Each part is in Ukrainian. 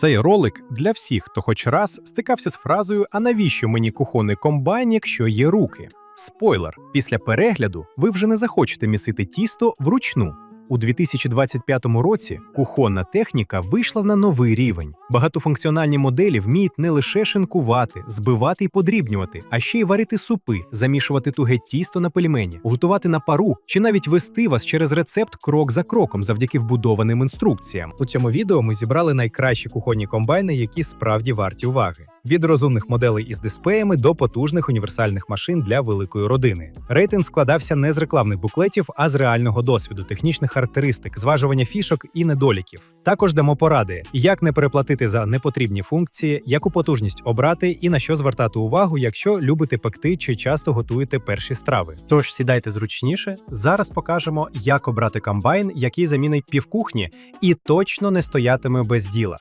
Цей ролик для всіх, хто хоч раз стикався з фразою А навіщо мені кухонний комбайн, якщо є руки? Спойлер: після перегляду ви вже не захочете місити тісто вручну. У 2025 році кухонна техніка вийшла на новий рівень. Багатофункціональні моделі вміють не лише шинкувати, збивати і подрібнювати, а ще й варити супи, замішувати туге тісто на пельмені, готувати на пару чи навіть вести вас через рецепт крок за кроком завдяки вбудованим інструкціям. У цьому відео ми зібрали найкращі кухонні комбайни, які справді варті уваги. Від розумних моделей із дисплеями до потужних універсальних машин для великої родини. Рейтинг складався не з рекламних буклетів, а з реального досвіду, технічних характеристик, зважування фішок і недоліків. Також дамо поради, як не переплатити за непотрібні функції, яку потужність обрати і на що звертати увагу, якщо любите пекти чи часто готуєте перші страви. Тож сідайте зручніше. Зараз покажемо, як обрати комбайн, який замінить півкухні і точно не стоятиме без діла.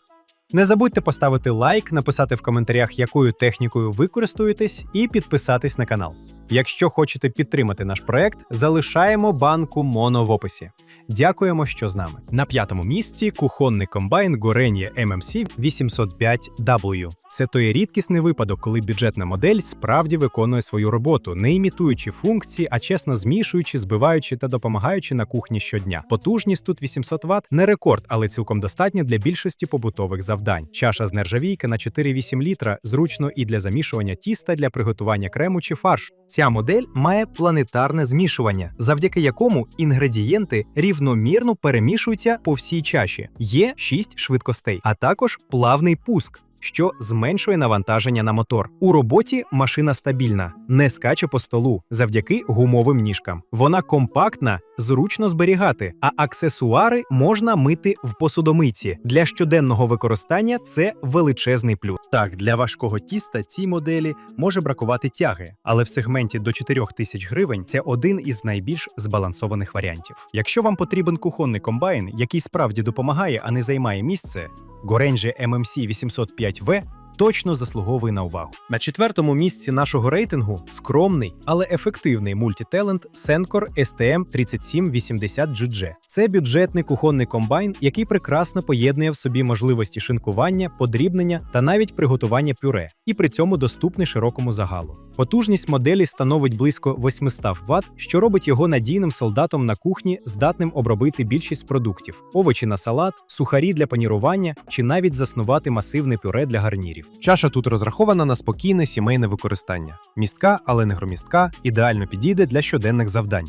Не забудьте поставити лайк, написати в коментарях, якою технікою ви користуєтесь, і підписатись на канал. Якщо хочете підтримати наш проект, залишаємо банку Моно в описі. Дякуємо, що з нами. На п'ятому місці кухонний комбайн Горенія MMC 805W. Це той рідкісний випадок, коли бюджетна модель справді виконує свою роботу, не імітуючи функції, а чесно змішуючи, збиваючи та допомагаючи на кухні щодня. Потужність тут 800 Вт не рекорд, але цілком достатня для більшості побутових завдань. Чаша з нержавійки на 4,8 літра зручно і для замішування тіста для приготування крему чи фаршу. Ця модель має планетарне змішування, завдяки якому інгредієнти рівномірно перемішуються по всій чаші. Є 6 швидкостей, а також плавний пуск. Що зменшує навантаження на мотор. У роботі машина стабільна, не скаче по столу завдяки гумовим ніжкам. Вона компактна, зручно зберігати, а аксесуари можна мити в посудомийці. Для щоденного використання це величезний плюс. Так, для важкого тіста цій моделі може бракувати тяги, але в сегменті до 4 тисяч гривень це один із найбільш збалансованих варіантів. Якщо вам потрібен кухонний комбайн, який справді допомагає, а не займає місце, Gorenje MMC 805V точно заслуговує на увагу. На четвертому місці нашого рейтингу скромний, але ефективний мультиталент Sencor STM 3780 GG. Це бюджетний кухонний комбайн, який прекрасно поєднує в собі можливості шинкування, подрібнення та навіть приготування пюре, і при цьому доступний широкому загалу. Потужність моделі становить близько 800 Вт, що робить його надійним солдатом на кухні, здатним обробити більшість продуктів: овочі на салат, сухарі для панірування чи навіть заснувати масивне пюре для гарнірів. Чаша тут розрахована на спокійне сімейне використання. Містка, але не громістка, ідеально підійде для щоденних завдань.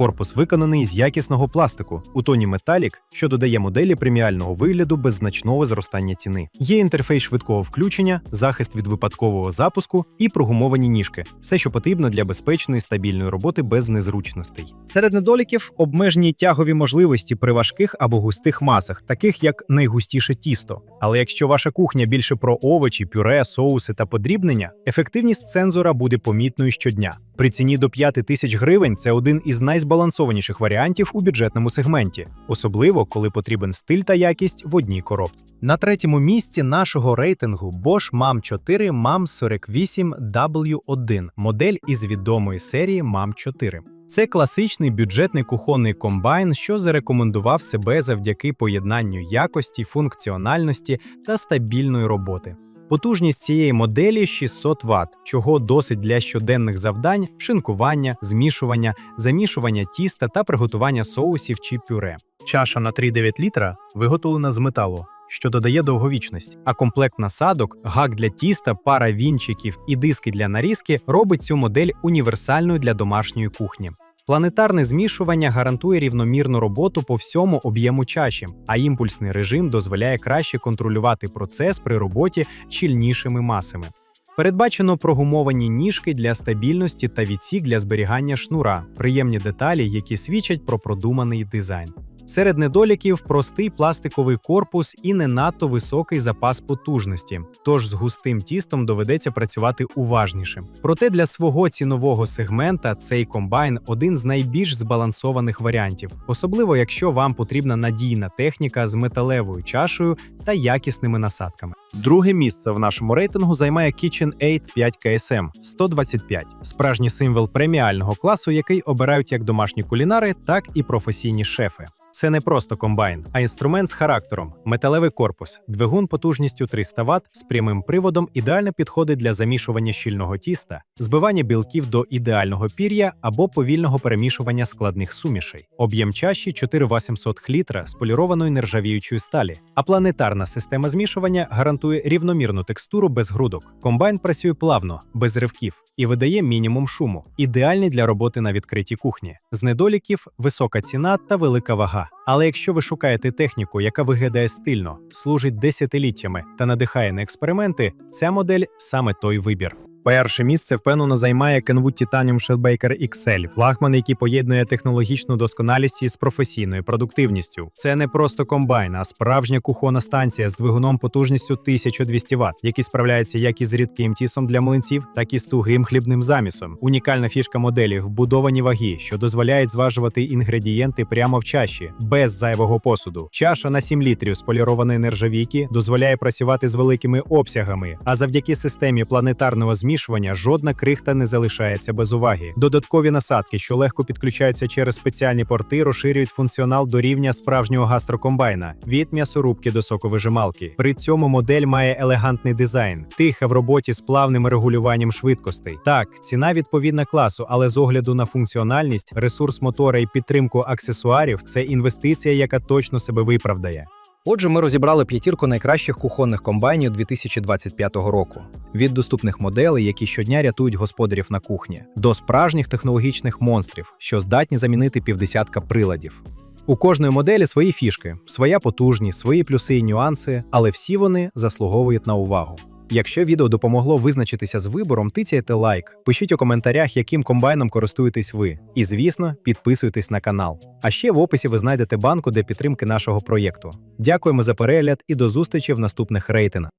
Корпус виконаний з якісного пластику у тоні металік, що додає моделі преміального вигляду без значного зростання ціни. Є інтерфейс швидкого включення, захист від випадкового запуску і прогумовані ніжки все, що потрібно для безпечної стабільної роботи без незручностей. Серед недоліків обмежені тягові можливості при важких або густих масах, таких як найгустіше тісто. Але якщо ваша кухня більше про овочі, пюре, соуси та подрібнення, ефективність цензора буде помітною щодня. При ціні до 5 тисяч гривень це один із найзбалансованіших варіантів у бюджетному сегменті, особливо коли потрібен стиль та якість в одній коробці. На третьому місці нашого рейтингу Bosch MAM 4 MAM 48W1, модель із відомої серії MAM 4. Це класичний бюджетний кухонний комбайн, що зарекомендував себе завдяки поєднанню якості, функціональності та стабільної роботи. Потужність цієї моделі 600 Вт, чого досить для щоденних завдань, шинкування, змішування, замішування тіста та приготування соусів чи пюре. Чаша на 3,9 літра виготовлена з металу, що додає довговічність, а комплект насадок, гак для тіста, пара вінчиків і диски для нарізки робить цю модель універсальною для домашньої кухні. Планетарне змішування гарантує рівномірну роботу по всьому об'єму чаші, а імпульсний режим дозволяє краще контролювати процес при роботі щільнішими масами. Передбачено прогумовані ніжки для стабільності та відсік для зберігання шнура, приємні деталі, які свідчать про продуманий дизайн. Серед недоліків простий пластиковий корпус і не надто високий запас потужності, тож з густим тістом доведеться працювати уважніше. Проте для свого цінового сегмента цей комбайн один з найбільш збалансованих варіантів, особливо якщо вам потрібна надійна техніка з металевою чашею та якісними насадками. Друге місце в нашому рейтингу займає KitchenAid 5 KSM 125, справжній символ преміального класу, який обирають як домашні кулінари, так і професійні шефи. Це не просто комбайн, а інструмент з характером, металевий корпус, двигун потужністю 300 Вт з прямим приводом ідеально підходить для замішування щільного тіста, збивання білків до ідеального пір'я або повільного перемішування складних сумішей. Об'єм чаші 4800 літра з полірованої нержавіючої сталі. А планетарна система змішування гарантує рівномірну текстуру без грудок. Комбайн працює плавно, без ривків і видає мінімум шуму, ідеальний для роботи на відкритій кухні. З недоліків висока ціна та велика вага. Але якщо ви шукаєте техніку, яка виглядає стильно, служить десятиліттями та надихає на експерименти, ця модель саме той вибір. Перше місце впевнено займає Kenwood Titanium Shellbaker XL, флагман, який поєднує технологічну досконалість із професійною продуктивністю. Це не просто комбайн, а справжня кухонна станція з двигуном потужністю 1200 Вт, який справляється як із рідким тісом для млинців, так і з тугим хлібним замісом. Унікальна фішка моделі вбудовані ваги, що дозволяють зважувати інгредієнти прямо в чаші, без зайвого посуду. Чаша на 7 літрів з полірованої нержавійки дозволяє працювати з великими обсягами, а завдяки системі планетарного змішування жодна крихта не залишається без уваги. Додаткові насадки, що легко підключаються через спеціальні порти, розширюють функціонал до рівня справжнього гастрокомбайна від м'ясорубки до соковижималки. При цьому модель має елегантний дизайн, тиха в роботі з плавним регулюванням швидкостей. Так, ціна відповідна класу, але з огляду на функціональність, ресурс мотора і підтримку аксесуарів це інвестиція, яка точно себе виправдає. Отже, ми розібрали п'ятірку найкращих кухонних комбайнів 2025 року. Від доступних моделей, які щодня рятують господарів на кухні, до справжніх технологічних монстрів, що здатні замінити півдесятка приладів. У кожної моделі свої фішки, своя потужність, свої плюси і нюанси, але всі вони заслуговують на увагу. Якщо відео допомогло визначитися з вибором, тицяйте лайк, пишіть у коментарях, яким комбайном користуєтесь ви. І, звісно, підписуйтесь на канал. А ще в описі ви знайдете банку для підтримки нашого проєкту. Дякуємо за перегляд і до зустрічі в наступних рейтингах.